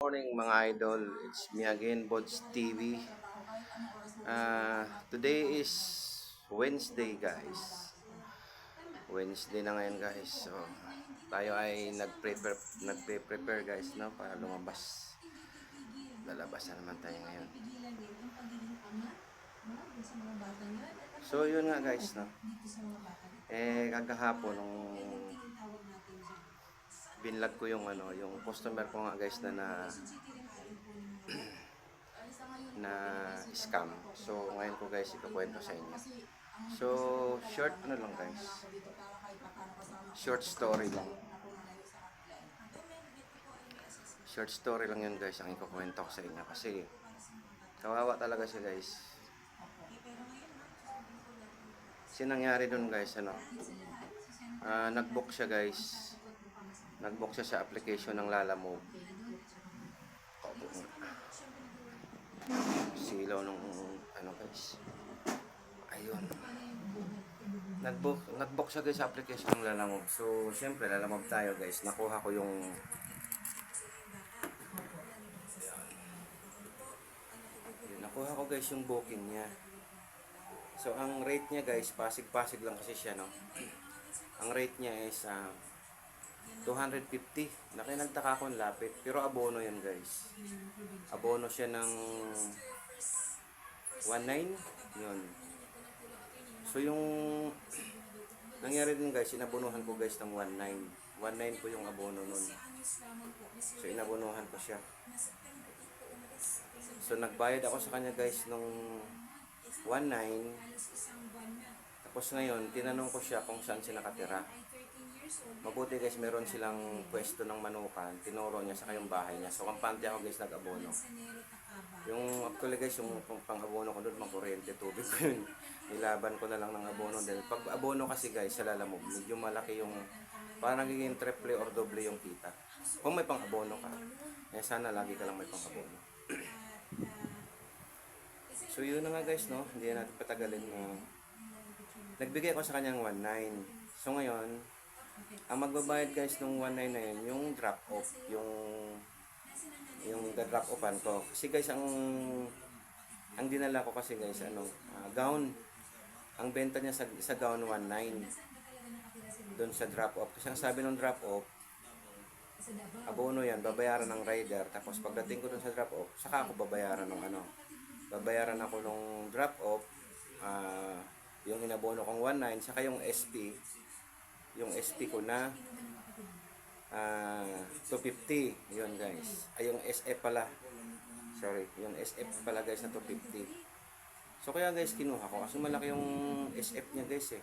morning mga idol. It's me again, Bods TV. Uh, today is Wednesday guys. Wednesday na ngayon guys. So, tayo ay nag-prepare, nagpe-prepare guys no, para lumabas. Lalabas na naman tayo ngayon. So yun nga guys no. Eh kagahapon nung binlog ko yung ano, yung customer ko nga guys na na na scam. So ngayon ko guys ikukwento sa inyo. So short ano lang guys. Short story lang. Short story lang yun guys ang ikukwento ko sa inyo kasi kawawa talaga siya guys. Kasi nangyari dun guys ano. ah, nag-book siya guys nag-book siya sa application ng Lalamove. Silaw nung ano guys. Ayun. Nag-book, nag-book siya guys sa application ng Lalamove. So, syempre Lalamove tayo guys. Nakuha ko yung Yun, nakuha ko guys yung booking niya. So, ang rate niya guys, pasig-pasig lang kasi siya, no? Ang rate niya is ah, 250. Nakay nagtaka ko ang lapit. Pero abono yan guys. Abono siya ng 19. Yun. So yung nangyari din guys, inabonohan ko guys ng 19. 19 po yung abono nun. So inabonohan ko siya. So nagbayad ako sa kanya guys nung 19. Tapos ngayon, tinanong ko siya kung saan siya nakatira. Mabuti guys, meron silang pwesto ng manukan. Tinuro niya sa kayong bahay niya. So, kampante ako guys, nag-abono. Yung actually guys, yung pang- pang-abono ko doon, mga tubig ko yun. Nilaban ko na lang ng abono. Dahil pag abono kasi guys, sa lalamog, medyo malaki yung, parang nagiging triple or doble yung kita. Kung may pang-abono ka, eh sana lagi ka lang may pang-abono. so yun na nga guys, no? Hindi na natin patagalin na nagbigay ako sa kanyang 1.9. So ngayon, ang magbabayad guys nung 1.9 na yun, yung drop off, yung yung drop offan ko. Kasi guys, ang ang dinala ko kasi guys, ano, ah, gown. Ang benta niya sa, sa gown 1.9 doon sa drop off. Kasi ang sabi ng drop off, abono yan, babayaran ng rider. Tapos pagdating ko doon sa drop off, saka ako babayaran ng ano, babayaran ako nung drop off, ah, yung inabono kong 1.9, saka yung SP, yung SP ko na ah 250 yun guys. Ay yung SF pala. Sorry yung SF pala guys na 250 so kaya guys kinuha ko. Kasi malaki yung SF niya guys eh.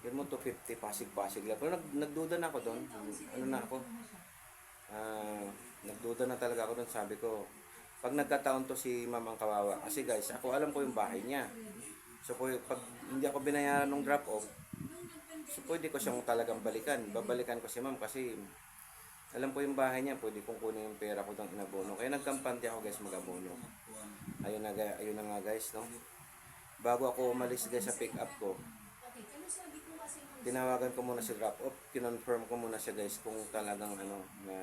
Yun mo 250 pasig pasig lang. Pero nag, nagduda na ako doon. Ano na ako? Ah nagduda na talaga ako doon. Sabi ko pag nagkataon to si mamang kawawa. Kasi guys ako alam ko yung bahay niya. So pag hindi ako binayaran ng drop off So, pwede ko siyang talagang balikan. Babalikan ko si ma'am kasi alam ko yung bahay niya, pwede kong kunin yung pera ko ng inabono. Kaya nagkampante ako guys mag-abono. Ayun na, ayun na nga guys, no? Bago ako umalis guys sa pick up ko, tinawagan ko muna si drop off, kinonfirm ko muna siya guys kung talagang ano, na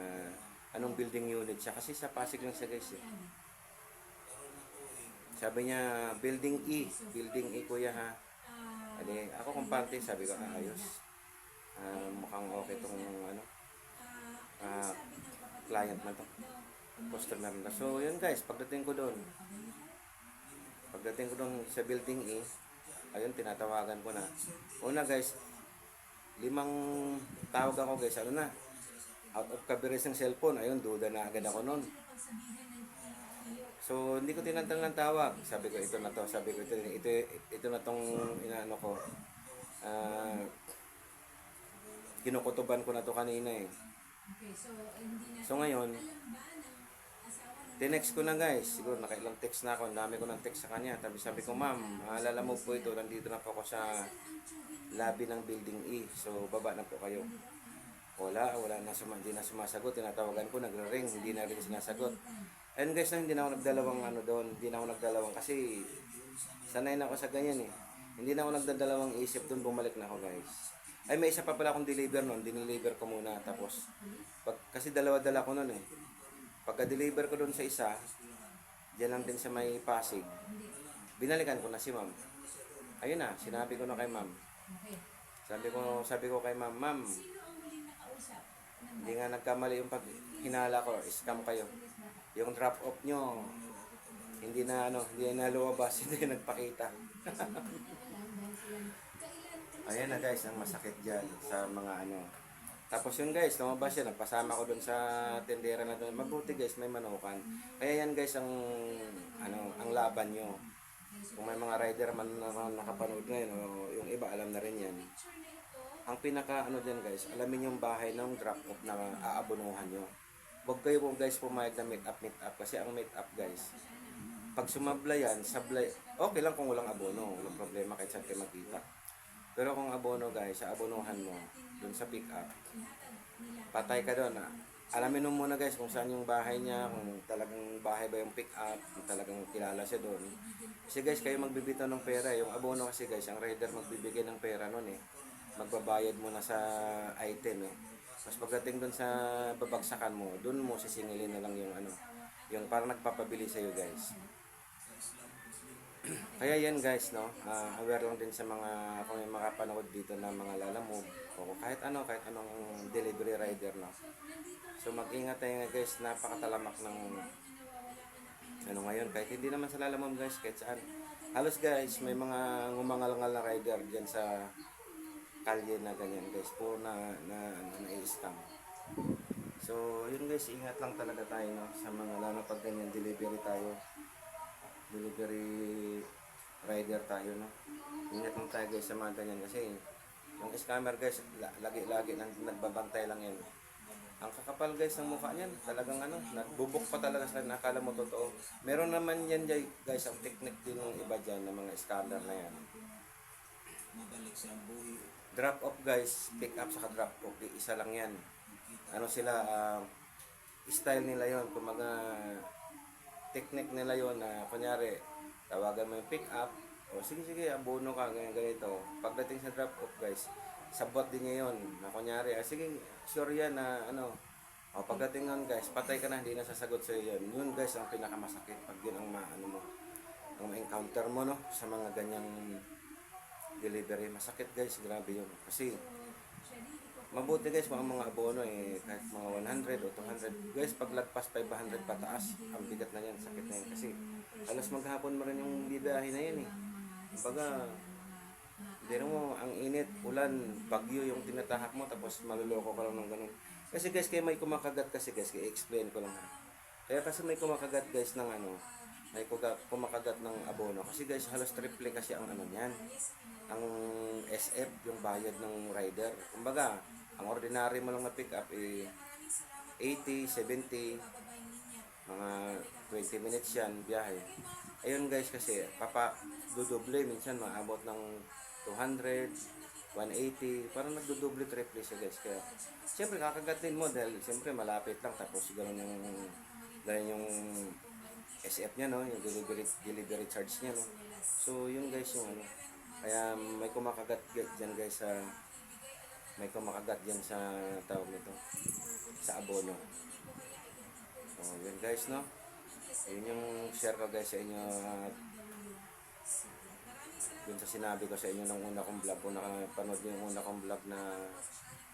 anong building unit siya. Kasi sa Pasig lang siya guys eh. Sabi niya, building E, building E kuya ha. Adi, ako kumpante, sabi ko, ah, ayos. Ah, mukhang okay tong ano, ah, client na to. Customer na. So, yun guys, pagdating ko doon, pagdating ko doon sa building E, ayun, tinatawagan ko na. Una guys, limang tawag ako guys, ano na, out of coverage ng cellphone, ayun, duda na agad ako noon. So, hindi ko tinantang ng tawag. Sabi ko, ito na to. Sabi ko, ito, ito, ito na tong inaano ko. Ah, kinukutuban ko na to kanina eh. So, ngayon, tinext ko na guys. Siguro nakailang text na ako. Ang dami ko ng text sa kanya. Sabi, sabi ko, ma'am, maalala mo po ito. Nandito na po ako sa lobby ng building E. So, baba na po kayo. Wala, wala na, suma, hindi na sumasagot. Tinatawagan ko, nagre-ring, hindi na rin sinasagot. And guys, hindi na ako nagdalawang ano doon, hindi na ako nagdalawang kasi sanay na ako sa ganyan eh. Hindi na ako nagdadalawang isip doon, bumalik na ako guys. Ay, may isa pa pala akong deliver noon, dineliver ko muna. Tapos, pag, kasi dalawa-dala ko noon eh. Pagka-deliver ko doon sa isa, diyan lang din sa may Pasig, binalikan ko na si ma'am. Ayun na, sinabi ko na kay ma'am. Sabi ko, sabi ko kay ma'am, ma'am, hindi nga nagkamali yung pag hinala ko, scam kayo. Yung drop off nyo, hindi na ano, hindi na luwabas, hindi nagpakita. Ayan na guys, ang masakit dyan sa mga ano. Tapos yun guys, lumabas siya, nagpasama ko dun sa tendera na dun. Mabuti guys, may manukan. Kaya yan guys ang ano, ang laban nyo. Kung may mga rider man na nakapanood ngayon, o yung iba alam na rin yan. Ang pinaka ano dyan guys, alamin yung bahay ng drop off na aabonuhan nyo. Huwag kayo po guys pumayag na meet up, meet up. Kasi ang meet up guys, pag sumabla yan, sablay, okay lang kung walang abono, walang problema kahit saan kayo magkita. Pero kung abono guys, sa abonohan mo, dun sa pick up, patay ka doon. Ah. Alamin mo muna guys kung saan yung bahay niya, kung talagang bahay ba yung pick up, kung talagang kilala siya doon. Kasi guys, kayo magbibitaw ng pera. Yung abono kasi guys, ang rider magbibigay ng pera noon eh. Magbabayad mo na sa item eh. Tapos pagdating doon sa babagsakan mo, doon mo sisingilin na lang yung ano, yung parang nagpapabili sa'yo guys. Kaya yan guys, no, ah, aware lang din sa mga, kung may makapanood dito na mga lalamove, o kahit ano, kahit anong delivery rider, no. So mag-ingat tayo nga guys, napakatalamak ng, ano ngayon, kahit hindi naman sa lalamove guys, kahit saan. Halos guys, may mga ngumangal-ngal na rider dyan sa kalye na ganyan guys, puro na, na, na, na-scam. So, yun guys, ingat lang talaga tayo no, sa mga lalo pag ganyan delivery tayo delivery rider tayo, no? Ingat lang tayo guys sa mga ganyan kasi yung scammer guys, la- lagi-lagi nang nagbabantay lang yan. Ang kakapal guys ng mukha niyan, talagang ano, nagbubok pa talaga sa nakala mo totoo. Meron naman yan guys, ang technique din ng iba dyan ng mga scammer na yan. Drop off guys, pick up sa drop off, isa lang yan. Ano sila, ah, style nila yon kumaga technique nila yon na kunyari tawagan mo yung pick up. O sige sige abono ka ganyan ganito. Pagdating sa drop off guys sabot din niya yon na kunyari ah, sige sure yan na ano. O pagdating nun guys patay ka na hindi na sasagot sa yun. Yun guys ang pinakamasakit pag yun ang maano mo ang ma-encounter mo no sa mga ganyang delivery masakit guys grabe yun kasi Mabuti guys, mga mga abono eh, kahit mga 100 o 200. Guys, pag lagpas 500 pataas, ang bigat na yan, sakit na yan. Kasi halos maghapon mo rin yung bibiyahe na yan eh. Kumbaga, hindi mo, ang init, ulan, bagyo yung tinatahak mo, tapos maluloko ka lang ng ganun. Kasi guys, kaya may kumakagat kasi guys, kaya explain ko lang. Kaya kasi may kumakagat guys ng ano, may kumakagat ng abono. Kasi guys, halos triple kasi ang ano niyan. Ang SF, yung bayad ng rider. Kumbaga, ang ordinary mo lang na pick up eh 80, 70, mga 20 minutes yan biyahe. Ayun guys kasi papa dudoble minsan maabot ng 200, 180, parang nagdudoble triple siya guys. Kaya siyempre kakagatin mo dahil siyempre malapit lang tapos gano'n yung dahil yung SF niya no, yung delivery delivery charge niya no. So yun guys yung ano. Kaya may kumakagat diyan guys sa may kumakagat diyan sa tawag nito sa abono. So yun guys no. Yun yung share ko guys sa inyo at yun sa sinabi ko sa inyo ng una kong vlog kung nakapanood niyo yung una kong vlog na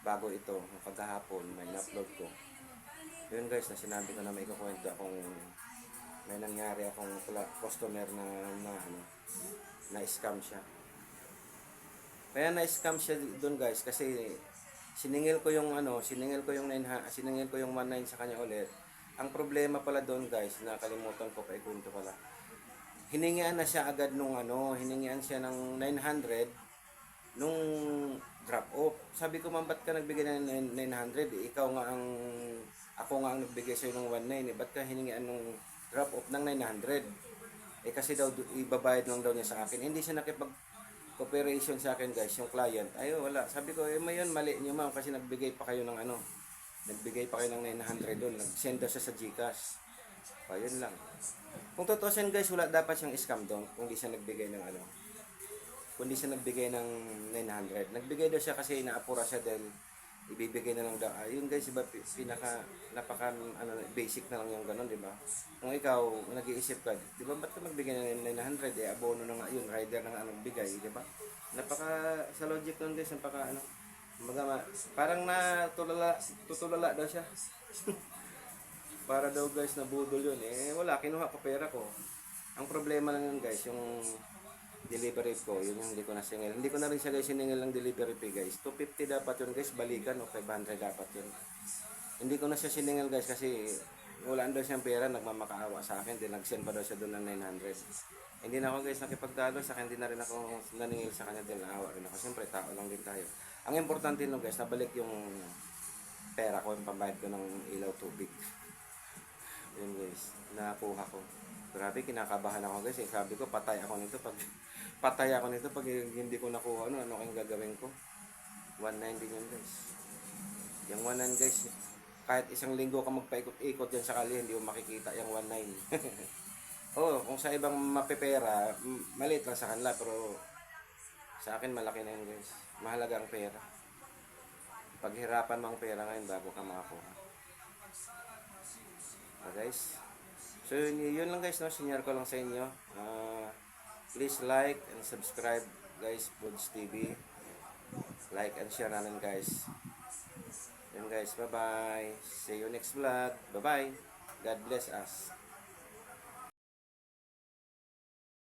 bago ito, kagahapon, may na-upload ko. Yun guys, na sinabi ko na may kukwento akong may nangyari akong customer na, na ano, na scam siya. Kaya na-scam siya doon guys kasi siningil ko yung ano, siningil ko yung 9 ha- siningil ko yung 19 sa kanya ulit. Ang problema pala doon guys, nakalimutan ko pa ikwento pala. Hiningian na siya agad nung ano, hiningian siya ng 900 nung drop off. Sabi ko, ma'am, ba't ka nagbigay ng 900? Eh, ikaw nga ang, ako nga ang nagbigay sa'yo ng 19 eh. Ba't ka hiningian ng drop off ng 900? Eh, kasi daw, ibabayad lang daw niya sa akin. Hindi siya nakipag cooperation sa akin guys, yung client. Ay, wala. Sabi ko, eh, mayon, mali niyo ma'am, kasi nagbigay pa kayo ng ano, nagbigay pa kayo ng 900 doon. Nag-send daw siya sa Gcash. O, yun lang. Kung totoo siya guys, wala dapat siyang scam doon kung di siya nagbigay ng ano. Kung di siya nagbigay ng 900. Nagbigay daw siya kasi inaapura siya dahil ibibigay na lang daw. Ah, yun guys, iba pi- pinaka, napaka, ano, basic na lang yung ganun, di ba? Kung ikaw, nag-iisip ka, di ba, ba't ka magbigay ng 900, eh, abono na nga yun, rider na nga anong bigay, di ba? Napaka, sa logic nun guys, napaka, ano, kumbaga, ma- parang natulala, tutulala daw siya. Para daw guys, nabudol yun, eh, wala, kinuha ko pera ko. Ang problema lang yun guys, yung delivery ko, yun yung hindi ko na singil. Hindi ko na rin siya guys siningil ng delivery fee guys. 250 dapat yun guys, balikan o 500 dapat yun. Hindi ko na siya siningil guys kasi wala daw siyang pera, nagmamakaawa sa akin, din nag-send pa daw siya doon ng 900. Hindi na ako guys nakipagtalo sa akin, hindi na rin ako naningil sa kanya din, naawa rin ako. Siyempre, tao lang din tayo. Ang importante nung guys, nabalik yung pera ko, yung pambayad ko ng ilaw tubig. Yun guys, nakuha ko. Grabe, kinakabahan ako guys. Eh, sabi ko, patay ako nito pag patay ako nito pag hindi ko nakuha ano, ano kayong gagawin ko. 190 yun guys. Yung 19 guys, kahit isang linggo ka magpaikot-ikot dyan sa kali, hindi mo makikita yung 19. Oo, kung sa ibang mapipera, maliit lang sa kanila, pero sa akin malaki na yun guys. Mahalaga ang pera. Paghirapan mo ang pera ngayon bago ka makakuha. Ah, guys. So yun, yun lang guys, no? Sinyar ko lang sa inyo. Ah, please like and subscribe guys, Foods TV. Like and share namin guys. Yun guys, bye bye. See you next vlog. Bye bye. God bless us.